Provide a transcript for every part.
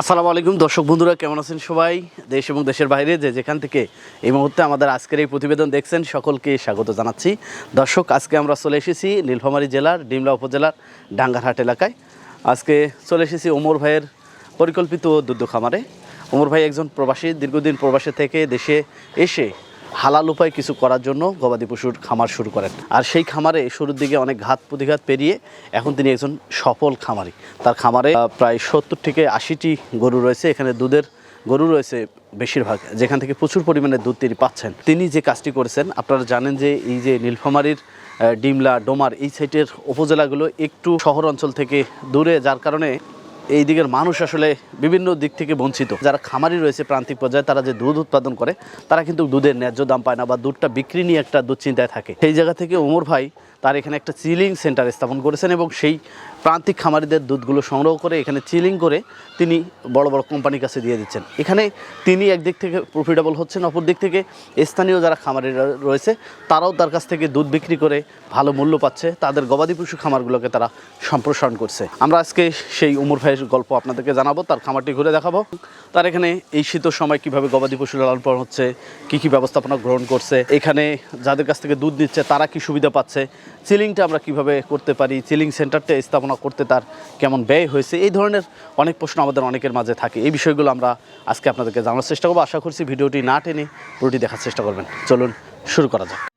আসসালামু আলাইকুম, দর্শক বন্ধুরা, কেমন আছেন সবাই? দেশ এবং দেশের বাইরে যে যেখান থেকে এই মুহূর্তে আমাদের আজকের এই প্রতিবেদন দেখছেন, সকলকে স্বাগত জানাচ্ছি। দর্শক, আজকে আমরা চলে এসেছি নীলফামারী জেলার, ডিমলা উপজেলার ডাঙ্গারহাট এলাকায়। আজকে চলে এসেছি ওমর ভাইয়ের পরিকল্পিত দুধ খামারে। ওমর ভাই একজন প্রবাসী, দীর্ঘদিন প্রবাসে থেকে দেশে এসে হালাল উপায় কিছু করার জন্য গবাদি পশুর খামার শুরু করেন। আর সেই খামারে শুরুর দিকে অনেক ঘাত প্রতিঘাত পেরিয়ে এখন তিনি একজন সফল খামারি। তার খামারে প্রায় সত্তর থেকে আশিটি গরু রয়েছে। এখানে দুধের গরু রয়েছে বেশিরভাগ, যেখান থেকে প্রচুর পরিমাণে দুধ তিনি পাচ্ছেন। তিনি যে কাজটি করেছেন, আপনারা জানেন যে এই যে নীলফামারীর ডিমলা, ডোমার এই সাইটের উপজেলাগুলো একটু শহর অঞ্চল থেকে দূরে, যার কারণে এই দিকের মানুষ আসলে বিভিন্ন দিক থেকে বঞ্চিত। যারা খামারি রয়েছে প্রান্তিক পর্যায়ে, তারা যে দুধ উৎপাদন করে, তারা কিন্তু দুধের ন্যায্য দাম পায় না বা দুধটা বিক্রি নিয়ে একটা দুশ্চিন্তায় থাকে। সেই জায়গা থেকে ওমর ভাই তার এখানে একটা চিলিং সেন্টার স্থাপন করেছেন এবং সেই প্রান্তিক খামারিদের দুধগুলো সংগ্রহ করে এখানে চিলিং করে তিনি বড় বড় কোম্পানির কাছে দিয়ে দিচ্ছেন। এখানে তিনি একদিক থেকে প্রফিটেবল হচ্ছেন অপর দিক থেকে স্থানীয় যারা খামারিরা রয়েছে, তারাও তার কাছ থেকে দুধ বিক্রি করে ভালো মূল্য পাচ্ছে, তাদের গবাদি পশু খামারগুলোকে তারা সম্প্রসারণ করছে। আমরা আজকে সেই উমর ভাইয়ের গল্প আপনাদেরকে জানাব, তার খামারটি ঘুরে দেখাবো। তার এখানে এই শীতের সময় কীভাবে গবাদি পশু লালন পালন হচ্ছে, কি কি ব্যবস্থাপনা গ্রহণ করছে, এখানে যাদের কাছ থেকে দুধ দিচ্ছে তারা কি সুবিধা পাচ্ছে চিলিংটা আমরা কীভাবে করতে পারি, সিলিং সেন্টারটা স্থাপনা করতে তার কেমন ব্যয় হয়েছে, এই ধরনের অনেক প্রশ্ন আমাদের অনেকের মাঝে থাকে। এই বিষয়গুলো আমরা আজকে আপনাদেরকে জানার চেষ্টা করব। আশা করছি ভিডিওটি না টেনে পুরোটি দেখার চেষ্টা করবেন। চলুন, শুরু করা যাক।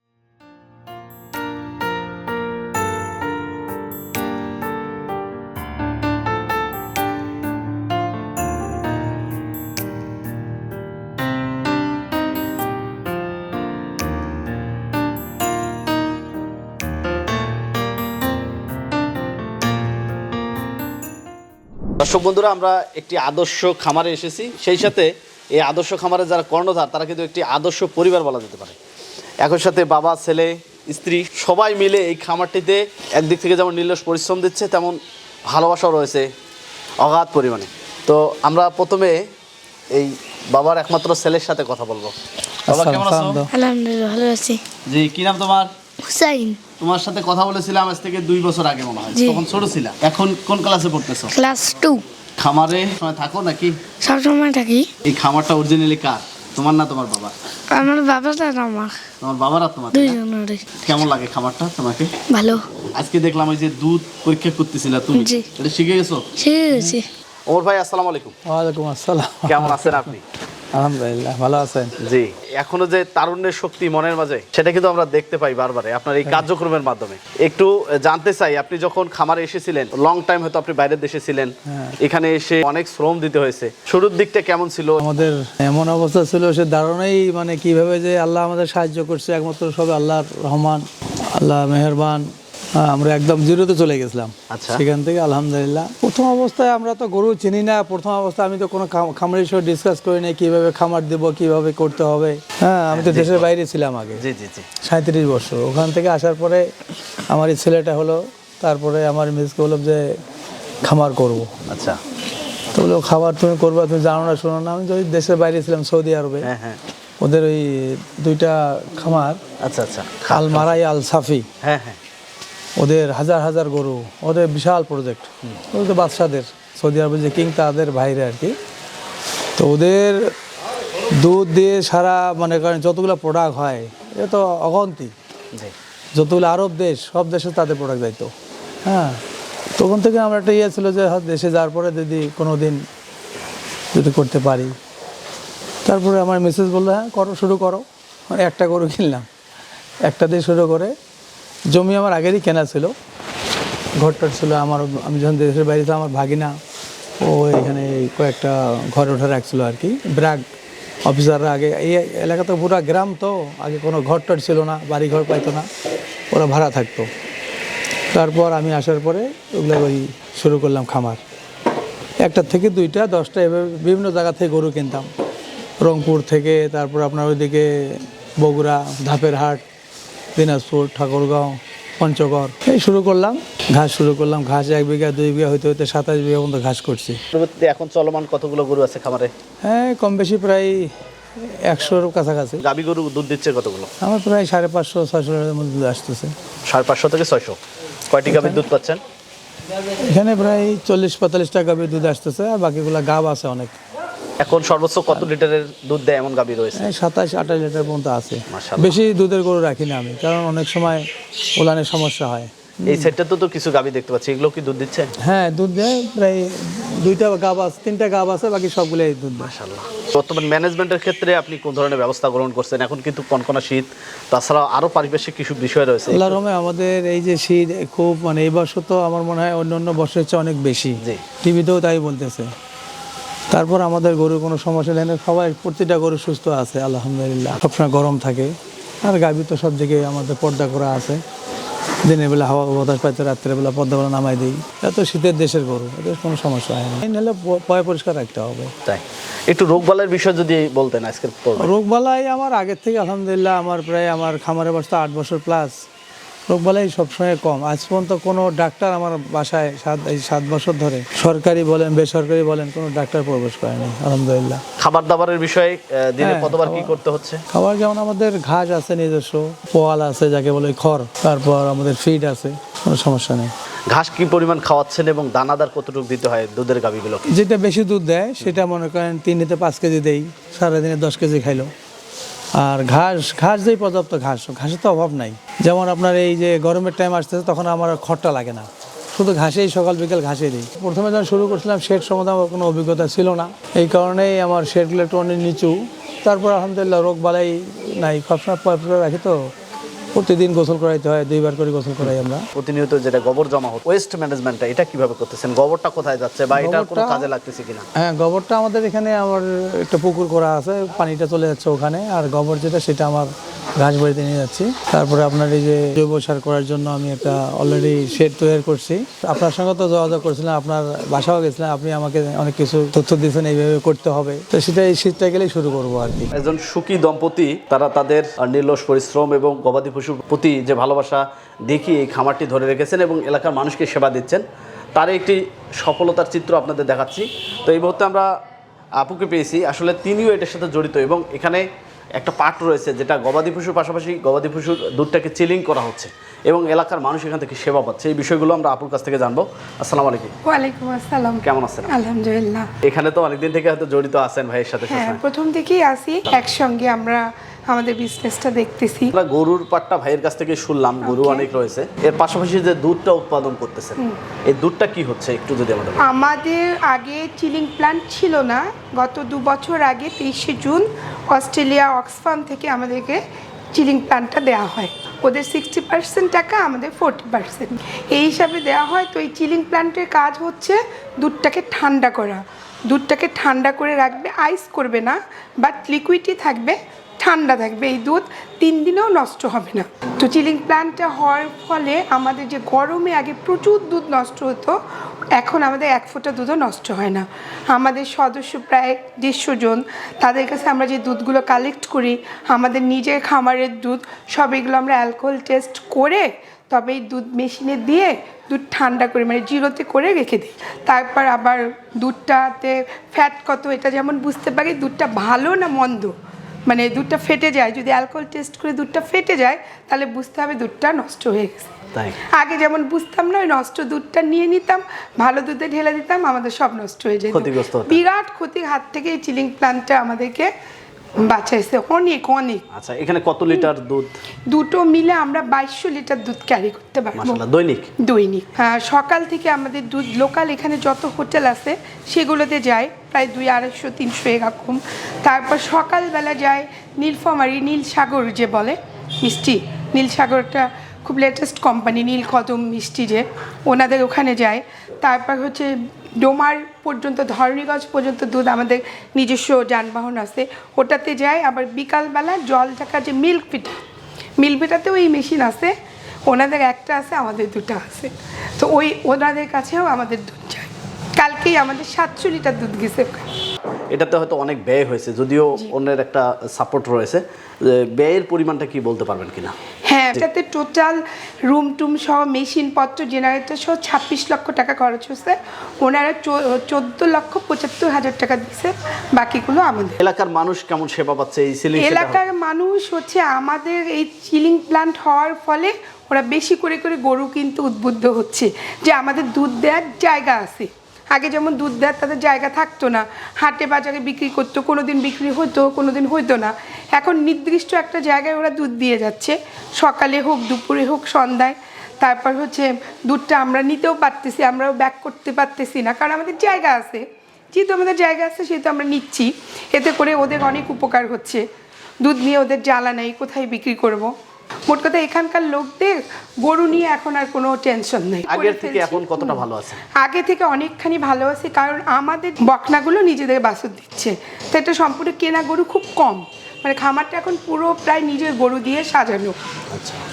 দর্শক বন্ধুরা আমরা একটি আদর্শ খামারে এসেছি। সেই সাথে এই আদর্শ খামারে যারা কর্ণধার তারা কিন্তু একটি আদর্শ পরিবার বলা যেতে পারে। একই সাথে বাবা ছেলে স্ত্রী সবাই মিলে এই খামারটিতে একদিক থেকে যেমন নির্লস পরিশ্রম দিচ্ছে তেমন ভালোবাসাও রয়েছে অগাধ পরিমাণে। তো আমরা প্রথমে এই বাবার একমাত্র ছেলের সাথে কথা বলব। বাবা কেমন আছো? আলহামদুলিল্লাহ ভালো আছি। জি কি নাম তোমার? হুসাইন। তোমার সাথে কথা বলেছিলাম আজ থেকে দুই বছর আগে মনে হয় তখন ছোট ছিলা। এখন কোন ক্লাসে পড়তেছো? Class two. খামারে সময় থাকো নাকি? সবসময় থাকি। এই খামারটা অরিজিনালি কার? তোমার না তোমার বাবা? আমার বাবাটা আর আমার। তোমার বাবার আর তোমার দুইজনেরই। কেমন লাগে খামারটা তোমাকে? ভালো। আজকে দেখলাম ওই যে দুধ পরীক্ষা করতেছিলা তুমি। এটা শিখে গেছো? শিখে গেছি। ওমর ভাই আসসালামু আলাইকুম। ওয়ালাইকুম আসসালাম। কেমন আছেন আপনি? আলহামদুলিল্লাহ ভালো আছেন? জি এখনও যে তারুণ্যের শক্তি মনের মাঝে সেটা কিন্তু আমরা দেখতে পাই বারবারে আপনার এই কার্যক্রমের মাধ্যমে। একটু জানতে চাই আপনি যখন খামারে এসেছিলেন লং টাইম হয়তো আপনি বাইরের দেশে ছিলেন এখানে এসে অনেক শ্রম দিতে হয়েছে শুরুর দিকটা কেমন ছিল? আমাদের এমন অবস্থা ছিল সে ধারণাই মানে কীভাবে যে আল্লাহ আমাদের সাহায্য করছে একমাত্র সবে আল্লাহর রহমান আল্লাহ মেহেরবান হ্যাঁ, আমরা একদম জিরোতে চলে গেছিলাম। আচ্ছা। সেখান থেকে আলহামদুলিল্লাহ। প্রথম অবস্থায় আমরা তো গরু চিনি না প্রথম অবস্থায় আমি তো কোনো খামারের সাথে ডিসকাস করি নাই কীভাবে খামার দেব কীভাবে করতে হবে। হ্যাঁ আমি তো দেশের বাইরে ছিলাম আগে। সাঁত্রিশ বছর। ওখান থেকে আসার পরে আমার এই ছেলেটা হলো তারপরে আমার মিসকে বলল যে খামার করব। আচ্ছা। তো বলল খাবার তুমি করবে তুমি জানো না শোনো না। আমি যদি দেশের বাইরে ছিলাম সৌদি আরবে। হ্যাঁ হ্যাঁ। ওদের ওই দুইটা খামার আচ্ছা আচ্ছা। আল মারাই আল সাফি। হ্যাঁ হ্যাঁ। ওদের হাজার হাজার গরু ওদের বিশাল প্রজেক্ট ওদের বাদশাদের সৌদি আরবে যে কিং তাদের বাইরে আর কি। তো ওদের দুধ দিয়ে সারা মানে করেন যতগুলো প্রোডাক্ট হয় এ তো অগন্তি। যতগুলো আরব দেশ সব দেশে তাদের প্রোডাক্ট যাইতো হ্যাঁ তখন থেকে আমার একটা ইয়ে ছিল যে দেশে যাওয়ার পরে যদি কোনো দিন যদি করতে পারি। তারপরে আমার মেসেজ বলল হ্যাঁ করো শুরু করো। মানে একটা গরু কিনলাম। একটা দিয়ে শুরু করে জমি আমার আগেরই কেনা ছিল। ঘরটার ছিল আমার, আমি যখন দেশের বাইরে ছিলাম, আমার ভাগিনা, ও এখানে কয়েকটা ঘর ওঠা রাখছিল আর কি। ব্রাগ অফিসাররা আগে, এই এলাকাতে পুরো গ্রাম তো, আগে কোনো ঘর টর ছিল না বাড়ি ঘর পাইতো না, ওরা ভাড়া থাকতো। তারপর আমি আসার পরে ওগুলো ওই শুরু করলাম খামার। একটা থেকে দুইটা, দশটা এভাবে বিভিন্ন জায়গা থেকে গরু কিনতাম। রংপুর থেকে, তারপর আপনার ওইদিকে বগুড়া ধাপের হাট দিনাজপুর ঠাকুরগাঁও পঞ্চগড়। এই শুরু করলাম ঘাস শুরু করলাম। ঘাস এক বিঘা দুই বিঘা হইতে হইতে সাতাশ বিঘা পর্যন্ত ঘাস করছি। এখন চলমান কতগুলো গরু আছে খামারে? হ্যাঁ কম বেশি প্রায় একশোর কাছাকাছি। গাবি গরু দুধ দিচ্ছে কতগুলো? আমার প্রায় সাড়ে পাঁচশো ছয়শো মধ্যে দুধ আসতেছে। সাড়ে পাঁচশো থেকে ছয়শো। কয়টি গাবির দুধ পাচ্ছেন? এখানে প্রায় চল্লিশ পঁয়তাল্লিশটা গাভীর দুধ আসতেছে আর বাকিগুলা গাব আছে অনেক। এখন সর্বোচ্চ কত লিটারের দুধ দেয় এমন গাভী রয়েছে? সাতাশ আঠাশ লিটার পর্যন্ত আছে। বেশি দুধের গরু রাখি না আমি কারণ অনেক সময় ওলানের সমস্যা হয়। এই সেটটাতে তো কিছু গাভী দেখতে পাচ্ছি এগুলো কি দুধ দিচ্ছে? হ্যাঁ দুধ দেয় প্রায় দুইটা গাব আছে তিনটা গাব আছে বাকি সবগুলোই দুধ মাশাআল্লাহ। বর্তমান ম্যানেজমেন্টের ক্ষেত্রে আপনি কোন ধরনের ব্যবস্থা গ্রহণ করছেন? এখন কিন্তু কনকনা শীত তাছাড়া আরও পারিপার্শ্বিক কিছু বিষয় রয়েছে। আল্লাহ রহমে আমাদের এই যে শীত খুব মানে এই বছর তো আমার মনে হয় অন্য অন্য বছরের চেয়ে অনেক বেশি। জি। টিভিতেও তাই বলতেছে। তারপর আমাদের গরুর কোনো সমস্যা নেই। না, সবাই প্রতিটা গরু সুস্থ আছে আলহামদুলিল্লাহ। সবসময় গরম থাকে আর গাভী তো সব দিকে আমাদের পর্দা করা আছে। দিনের বেলা হাওয়া বাতাস পাইতে রাত্রের বেলা পর্দা বেলা নামাই দিই। এত শীতের দেশের গরু এদের কোনো সমস্যা হয় না। নিলে পয় পরিষ্কার রাখতে হবে। তাই। একটু রোগবালের বিষয় যদি বলতেন আজকের পর্বে। রোগবালাই আমার আগের থেকে আলহামদুলিল্লাহ আমার প্রায় আমার খামারের বয়স তো আট বছর প্লাস রোগবালাই সবসময় কম। আজ পর্যন্ত কোনো ডাক্তার আমার বাসায় সাত এই সাত বছর ধরে সরকারি বলেন বেসরকারি বলেন কোনো ডাক্তার প্রবেশ করেনি আলহামদুলিল্লাহ। খাবার দাবারের বিষয়ে দিনে হ্যাঁ, কতবার কি করতে হচ্ছে? খাবার যেমন আমাদের ঘাস আছে নিজস্ব পোয়াল আছে যাকে বলে খড় তারপর আমাদের ফিড আছে কোনো সমস্যা নেই। ঘাস কি পরিমাণ খাওয়াচ্ছেন এবং দানাদার কতটুকু দিতে হয় দুধের গাভীগুলো যেটা বেশি দুধ দেয় সেটা মনে করেন তিন তিনটিতে পাঁচ কেজি দেই সারাদিনে দশ কেজি খাইলো। আর ঘাস ঘাস যেই পর্যাপ্ত ঘাস, ঘাসের তো অভাব নাই। যেমন আপনার এই যে গরমের টাইম আসতেছে, তখন আমার খড়টা লাগে না। শুধু ঘাসেই, সকাল, বিকেল ঘাসে দিই। প্রথমে যখন শুরু করছিলাম শেড সম্বন্ধে আমার কোনো অভিজ্ঞতা ছিল না। এই কারণেই আমার শেডগুলো একটু অনেক নিচু। তারপর আলহামদুলিল্লাহ, রোগ বালাই নাই। সবসময় রাখি তো। প্রতিদিন গোসল করাইতে হয় দুইবার করে গোসল করাই আমরা। প্রতিনিয়ত যেটা গোবর জমা হচ্ছে ওয়েস্ট ম্যানেজমেন্টটা এটা কীভাবে করতেছেন? গোবরটা কোথায় যাচ্ছে বা এটা কোনো কাজে লাগতেছে কিনা? হ্যাঁ গোবরটা আমাদের এখানে আমার একটা পুকুর করা আছে পানিটা চলে যাচ্ছে ওখানে আর গোবর যেটা সেটা আমার ঘাস বাড়িতে নিয়ে যাচ্ছি। তারপরে আপনার এই যে জৈব সার করার জন্য আমি একটা অলরেডি শেড তৈরি করছি। আপনার সঙ্গে তো যোগাযোগ করছিলাম, আপনার বাসাও গেছিলাম, আপনি আমাকে অনেক কিছু তথ্য দিয়েছেন, এইভাবে করতে হবে। তো সেটা এই শীতটা গেলেই শুরু করব আর কি। একজন সুখী দম্পতি, তারা তাদের নির্লস পরিশ্রম এবং গবাদি পশুর প্রতি যে ভালোবাসা দেখিয়ে এই খামারটি ধরে রেখেছেন এবং এলাকার মানুষকে সেবা দিচ্ছেন তার একটি সফলতার চিত্র আপনাদের দেখাচ্ছি। তো এই মুহূর্তে আমরা আপুকে পেয়েছি। আসলে তিনিও এটার সাথে জড়িত এবং এখানে একটা পার্ট রয়েছে যেটা গবাদি পশুর পাশাপাশি গবাদি পশুর দুধটাকে চিলিং করা হচ্ছে এবং এলাকার মানুষ এখান থেকে সেবা পাচ্ছে। এই বিষয়গুলো আমরা আপুর কাছ থেকে জানব। আসসালাম আলাইকুম। ওয়ালাইকুম আসসালাম। কেমন আছেন আলহামদুলিল্লাহ। এখানে তো অনেকদিন থেকে হয়তো জড়িত আছেন ভাইয়ের সাথে হ্যাঁ প্রথম থেকেই আসি। একসঙ্গে আমরা আমাদের বিজনেসটা দেখতেছি। আমরা গরুর পাটটা ভাইয়ের কাছ থেকে শুনলাম গরু অনেক রয়েছে। এর পাশাপাশি যে দুধটা উৎপাদন করতেছেন এই দুধটা কি হচ্ছে? একটু যদি আমাদের আমাদের আগে চিলিং প্ল্যান্ট ছিল না গত দু বছর আগে তেইশে জুন অস্ট্রেলিয়া অক্সফার্ম থেকে আমাদেরকে চিলিং প্ল্যান্টটা দেওয়া হয়। ওদের সিক্সটি পার্সেন্ট টাকা আমাদের ফোরটি পার্সেন্ট এই হিসাবে দেওয়া হয় তো এই চিলিং প্ল্যান্টের কাজ হচ্ছে দুধটাকে ঠান্ডা করা। দুধটাকে ঠান্ডা করে রাখবে আইস করবে না বাট লিকুইডই থাকবে ঠান্ডা থাকবে, এই দুধ তিন দিনেও নষ্ট হবে না। তো চিলিং প্ল্যান্টটা হওয়ার ফলে আমাদের যে গরমে আগে প্রচুর দুধ নষ্ট হতো, এখন আমাদের এক ফোঁটা দুধও নষ্ট হয় না। আমাদের সদস্য প্রায় দেড়শো জন, তাদের কাছে আমরা যে দুধগুলো কালেক্ট করি, আমাদের নিজের খামারের দুধ, সব এগুলো আমরা অ্যালকোহল টেস্ট করে, তবে এই দুধ মেশিনে দিয়ে দুধ ঠান্ডা করে মানে জিরোতে করে রেখে দিই। তারপর আবার দুধটাতে ফ্যাট কত, এটা যেমন বুঝতে পারি, দুধটা ভালো না মন্দ? মানে দুধটা ফেটে যায় যদি অ্যালকোহল টেস্ট করে দুধটা ফেটে যায় তাহলে বুঝতে হবে দুধটা নষ্ট হয়ে গেছে। আগে যেমন বুঝতাম না ওই নষ্ট দুধটা নিয়ে নিতাম ভালো দুধে ঢেলে দিতাম আমাদের সব নষ্ট হয়ে যেত। বিরাট ক্ষতির হাত থেকে এই চিলিং প্ল্যান্টটা আমাদেরকে বাঁচাইছে অনেক অনেক। আচ্ছা এখানে কত লিটার দুধ? দুটো মিলে আমরা বাইশশো লিটার দুধ ক্যারি করতে পারব। দৈনিক? দৈনিক। হ্যাঁ, সকাল থেকে আমাদের দুধ লোকাল এখানে যত হোটেল আছে সেগুলোতে যায়। প্রায় দুই আড়াইশো, তিনশো এরকম। তারপর সকালবেলা যায় নীলফামারি নীল সাগর যে বলে, মিষ্টি। নীল সাগরটা খুব লেটেস্ট কোম্পানি নীল কদম মিষ্টি যে। ওনাদের ওখানে যায়। তারপর হচ্ছে ডোমার পর্যন্ত, ধরণীগঞ্জ পর্যন্ত দুধ আমাদের নিজস্ব যানবাহন আছে। ওটাতে যায়, আবার বিকালবেলা জল ঢাকা যে মিল্ক পিঠা মিল্ক পিঠাতেও এই মেশিন আছে। ওনাদের একটা আছে, আমাদের দুটো আছে। তো ওই ওনাদের কাছেও আমাদের দুধ। কালকেই আমাদের সাতশো লিটার দুধ গেছে। এটাতে হয়তো অনেক ব্যয় হয়েছে যদিও অন্যের একটা সাপোর্ট রয়েছে। ব্যয়ের পরিমাণটা কি বলতে পারবেন কিনা? হ্যাঁ এটাতে টোটাল রুম টুম সহ মেশিন পত্র জেনারেটর সহ ছাব্বিশ লক্ষ টাকা খরচ হচ্ছে ওনারা চোদ্দ লক্ষ পঁচাত্তর হাজার টাকা দিচ্ছে বাকিগুলো আমাদের। এলাকার মানুষ কেমন সেবা পাচ্ছে এই সিলিং এলাকার মানুষ হচ্ছে আমাদের এই চিলিং প্লান্ট হওয়ার ফলে ওরা বেশি করে করে গরু কিন্তু উদ্বুদ্ধ হচ্ছে যে আমাদের দুধ দেওয়ার জায়গা আছে। আগে যেমন দুধ দেওয়ার তাদের জায়গা থাকতো না, হাটে বাজারে বিক্রি করতো কোনো দিন বিক্রি হতো কোনো দিন হতো না। এখন নির্দিষ্ট একটা জায়গায় ওরা দুধ দিয়ে যাচ্ছে, সকালে হোক, দুপুরে হোক, সন্ধ্যায়। তারপর হচ্ছে দুধটা আমরা নিতেও পারতেছি, আমরাও ব্যাক করতে পারতেছি না, কারণ আমাদের জায়গা আছে। যেহেতু আমাদের জায়গা আছে, সেহেতু আমরা নিচ্ছি। এতে করে ওদের অনেক উপকার হচ্ছে। দুধ নিয়ে ওদের জ্বালা নেই, কোথায় বিক্রি করব। মোট কথা এখানকার লোকদের গরু নিয়ে এখন আর কোনো টেনশন নেই। আগের থেকে এখন কতটা ভালো আছে? আগে থেকে অনেকখানি ভালো আছে কারণ আমাদের বকনাগুলো নিজেদের বাছুর দিচ্ছে। তো এটা সম্পূর্ণ কেনা গরু খুব কম। মানে খামারটা এখন পুরো প্রায় নিজের গরু দিয়ে সাজানো।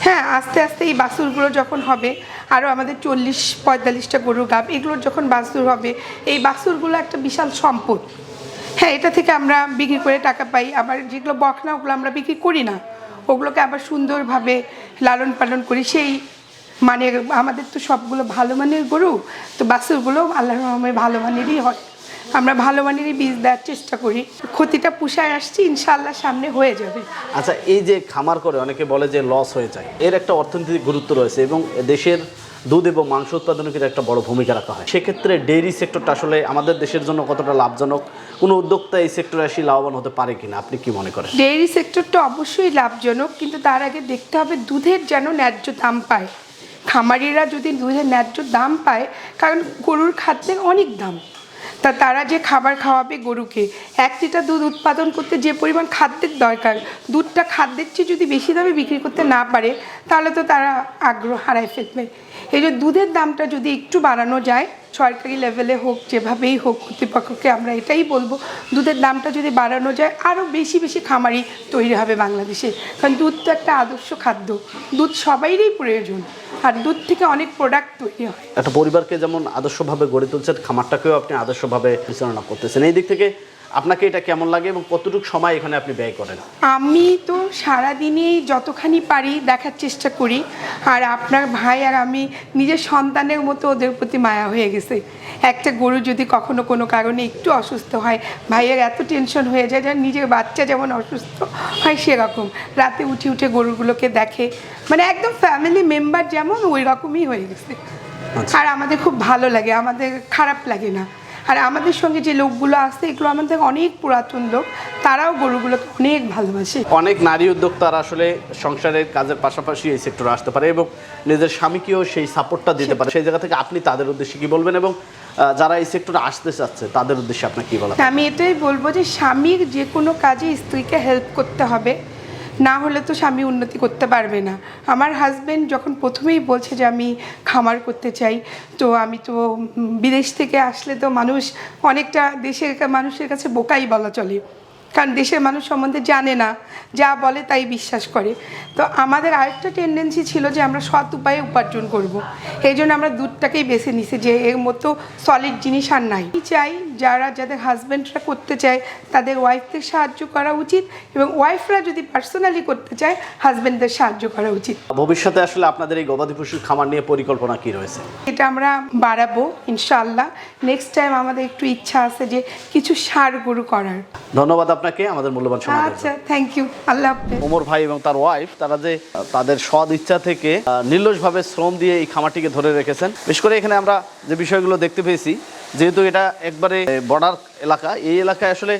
হ্যাঁ আস্তে আস্তে এই বাছুরগুলো যখন হবে আরও আমাদের চল্লিশ পঁয়তাল্লিশটা গরু গাব এগুলোর যখন বাছুর হবে এই বাছুরগুলো একটা বিশাল সম্পদ। হ্যাঁ এটা থেকে আমরা বিক্রি করে টাকা পাই। আবার যেগুলো বকনা ওগুলো আমরা বিক্রি করি না। ওগুলোকে আবার সুন্দরভাবে লালন পালন করি। সেই মানে আমাদের তো সবগুলো ভালো মানের গরু, তো বাসুরগুলো আল্লাহ রহমে ভালো মানেরই হয়। আমরা ভালো মানেরই বীজ দেওয়ার চেষ্টা করি। ক্ষতিটা পুষায় আসছি, ইনশাআল্লাহ সামনে হয়ে যাবে। আচ্ছা এই যে খামার করে অনেকে বলে যে লস হয়ে যায়, এর একটা অর্থনৈতিক গুরুত্ব রয়েছে এবং দেশের দুধ এবং মাংস উৎপাদনের ক্ষেত্রে একটা বড় ভূমিকা রাখা হয়। সেক্ষেত্রে ডেইরি সেক্টরটা আসলে আমাদের দেশের জন্য কতটা লাভজনক, কোনো উদ্যোক্তা এই সেক্টরে আসি লাভবান হতে পারে কিনা, আপনি কি মনে করেন? ডেয়ারি সেক্টরটা অবশ্যই লাভজনক, কিন্তু তার আগে দেখতে হবে দুধের যেন ন্যায্য দাম পায়। খামারিরা যদি দুধের ন্যায্য দাম পায়, কারণ গরুর খাদ্যের অনেক দাম। তা তারা যে খাবার খাওয়াবে গরুকে, এক লিটার দুধ উৎপাদন করতে যে পরিমাণ খাদ্যের দরকার, দুধটা খাদ্যের চেয়ে যদি বেশি দামে বিক্রি করতে না পারে, তাহলে তো তারা আগ্রহ হারায় ফেলবে। এই যে দুধের দামটা যদি একটু বাড়ানো যায়, সরকারি লেভেলে হোক, যেভাবেই হোক, কর্তৃপক্ষকে আমরা এটাই বলব, দুধের দামটা যদি বাড়ানো যায় আরও বেশি বেশি খামারি তৈরি হবে বাংলাদেশে। কারণ দুধ তো একটা আদর্শ খাদ্য, দুধ সবাইরই প্রয়োজন। আর দুধ থেকে অনেক প্রোডাক্ট তৈরি হয়। একটা পরিবারকে যেমন আদর্শভাবে গড়ে তুলছেন, খামারটাকেও আপনি আদর্শভাবে পরিচালনা করতেছেন। এই দিক থেকে আপনাকে এটা কেমন লাগে এবং কতটুকু সময় এখানে আপনি ব্যয় করেন? আমি তো সারাদিনেই যতখানি পারি দেখার চেষ্টা করি। আর আপনার ভাই আর আমি নিজের সন্তানের মতো ওদের প্রতি মায়া হয়ে গেছে। একটা গরু যদি কখনো কোনো কারণে একটু অসুস্থ হয় ভাইয়ের এত টেনশন হয়ে যায় যে নিজের বাচ্চা যেমন অসুস্থ হয় সেরকম। রাতে উঠে উঠে গরুগুলোকে দেখে মানে একদম ফ্যামিলি মেম্বার যেমন ওই রকমই হয়ে গেছে। আর আমাদের খুব ভালো লাগে আমাদের খারাপ লাগে না। আর আমাদের সঙ্গে যে লোকগুলো আসছে এগুলো আমাদের অনেক পুরাতন লোক তারাও গরুগুলোকে অনেক ভালোবাসে। অনেক নারী উদ্যোক্তারা আসলে সংসারের কাজের পাশাপাশি এই সেক্টরে আসতে পারে এবং নিজের স্বামীকেও সেই সাপোর্টটা দিতে পারে। সেই জায়গা থেকে আপনি তাদের উদ্দেশ্যে কি বলবেন এবং যারা এই সেক্টরে আসতে চাচ্ছে তাদের উদ্দেশ্যে আপনার কি বলা আমি এটাই বলব যে স্বামীর যে কোনো কাজে স্ত্রীকে হেল্প করতে হবে। না হলে তো স্বামী উন্নতি করতে পারবে না। আমার হাজব্যান্ড যখন প্রথমেই বলছে যে আমি খামার করতে চাই, তো আমি তো বিদেশ থেকে আসলে তো মানুষ অনেকটা দেশের মানুষের কাছে বোকাই বলা চলে। কারণ দেশের মানুষ সম্বন্ধে জানে না যা বলে তাই বিশ্বাস করে। তো আমাদের আরেকটা টেন্ডেন্সি ছিল যে আমরা সৎ উপায়ে উপার্জন করব। এই জন্য আমরা দুধটাকেই বেছে নিছি যে এর মতো সলিড জিনিস আর নাই। চাই যারা যাদের হাজব্যান্ডরা করতে চায় তাদের ওয়াইফদের সাহায্য করা উচিত এবং ওয়াইফরা যদি পার্সোনালি করতে চায় হাজব্যান্ডদের সাহায্য করা উচিত। ভবিষ্যতে আসলে আপনাদের এই গবাদি পশুর খামার নিয়ে পরিকল্পনা কি রয়েছে? এটা আমরা বাড়াবো ইনশাআল্লাহ। নেক্সট টাইম আমাদের একটু ইচ্ছা আছে যে কিছু সার গরু করার। ধন্যবাদ আপনাকে আমাদের মূল্যবান সময় আচ্ছা থ্যাংক ইউ আল্লাহ হাফেজ। ওমর ভাই এবং তার ওয়াইফ তারা যে তাদের সদ ইচ্ছা থেকে নির্লসভাবে শ্রম দিয়ে এই খামারটিকে ধরে রেখেছেন। বিশেষ করে এখানে আমরা যে বিষয়গুলো দেখতে পেয়েছি যেহেতু এটা একবারে বর্ডার এলাকা এই এলাকায় আসলে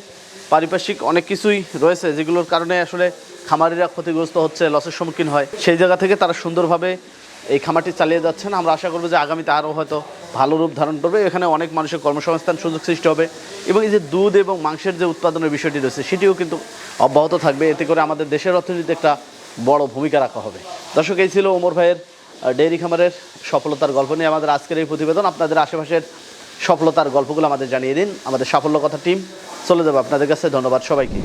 পারিপার্শ্বিক অনেক কিছুই রয়েছে যেগুলোর কারণে আসলে খামারিরা ক্ষতিগ্রস্ত হচ্ছে লসের সম্মুখীন হয়। সেই জায়গা থেকে তারা সুন্দরভাবে এই খামারটি চালিয়ে যাচ্ছেন। আমরা আশা করব যে আগামীতে আরও হয়তো ভালো রূপ ধারণ করবে। এখানে অনেক মানুষের কর্মসংস্থান সুযোগ সৃষ্টি হবে এবং এই যে দুধ এবং মাংসের যে উৎপাদনের বিষয়টি রয়েছে, সেটিও কিন্তু অব্যাহত থাকবে। এতে করে আমাদের দেশের অর্থনীতিতে একটা বড় ভূমিকা রাখা হবে। দর্শক, এই ছিল ওমর ভাইয়ের ডেইরি খামারের সফলতার গল্প নিয়ে আমাদের আজকের এই প্রতিবেদন। আপনাদের আশেপাশের সফলতার গল্পগুলো আমাদের জানিয়ে দিন। আমাদের সাফল্য কথা টিম চলে যাবে আপনাদের কাছে। ধন্যবাদ সবাইকে।